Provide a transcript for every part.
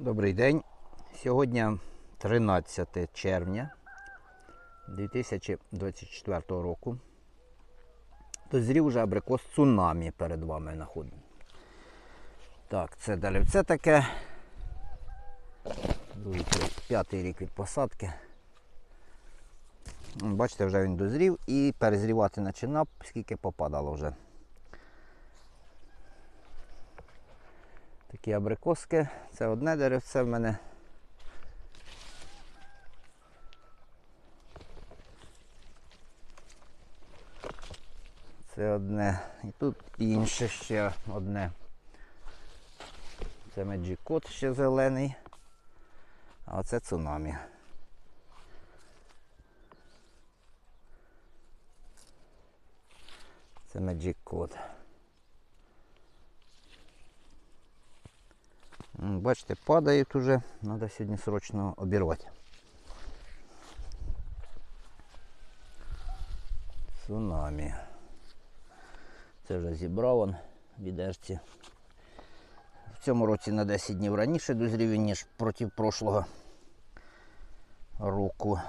Добрий день. Сьогодні 13 червня 2024 року. Дозрів вже абрикос цунамі перед вами знаходимо. Так, це це таке. Другий, п'ятий рік від посадки. Бачите, вже він дозрів і перезрівати починав, скільки попадало вже. Такі абрикоски. Це одне деревце в мене. Це одне. І тут інше ще одне. Це меджикот ще зелений. А оце цунамі. Це меджикот. Бачите, падають уже. Треба сьогодні срочно обірвати. Цунамі. Це вже зібрав он відерці. В цьому році на 10 днів раніше дозрів ніж проти прошлого року.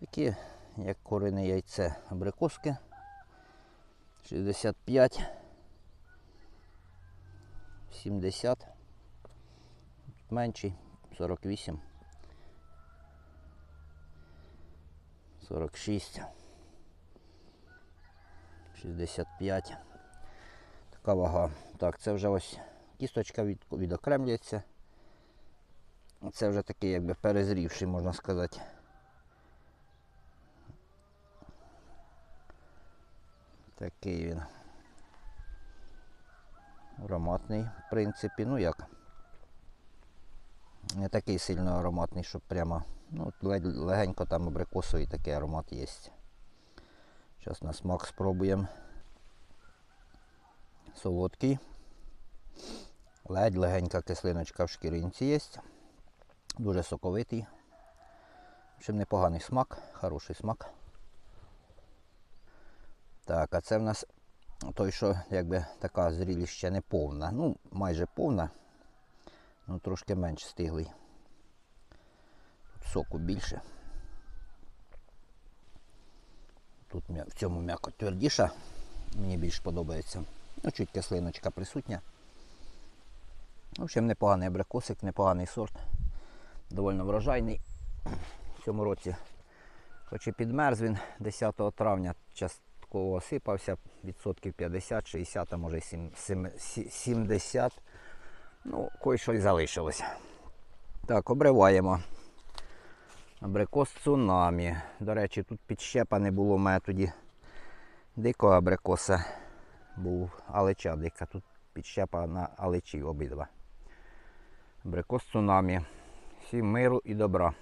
Такі, як курине яйце абрикоски. 65. 70. Менший 48. 46. 65. Така вага. Так, це вже ось кісточка від, відокремлюється. Це вже такий якби перезрівший, можна сказати. Такий він ароматний, в принципі, ну як. Не такий сильно ароматний, щоб прямо, ну, легенько там абрикосовий такий аромат є. Зараз на смак спробуємо. Солодкий. Ледь легенька кислиночка в шкіринці є. Дуже соковитий. В общем, непоганий смак, хороший смак. Так, а це в нас той, що якби така зрілість ще не повна. Ну, майже повна, ну трошки менш стиглий. Тут соку більше. Тут в цьому м'яко твердіша. Мені більш подобається. Ну, чуть кислиночка присутня. В общем, непоганий абрикосик, непоганий сорт. Довольно врожайний. В цьому році, хоч і підмерз він 10 травня частково осипався, відсотків 50-60, а може й сім- сім- сі- 70. Ну, кое що й залишилося. Так, обриваємо. Абрикос цунамі. До речі, тут підщепа не було в мене тоді дикого абрикоса. Був алеча дика. Тут підщепа на алечі обидва. Абрикос цунамі. Всім миру і добра.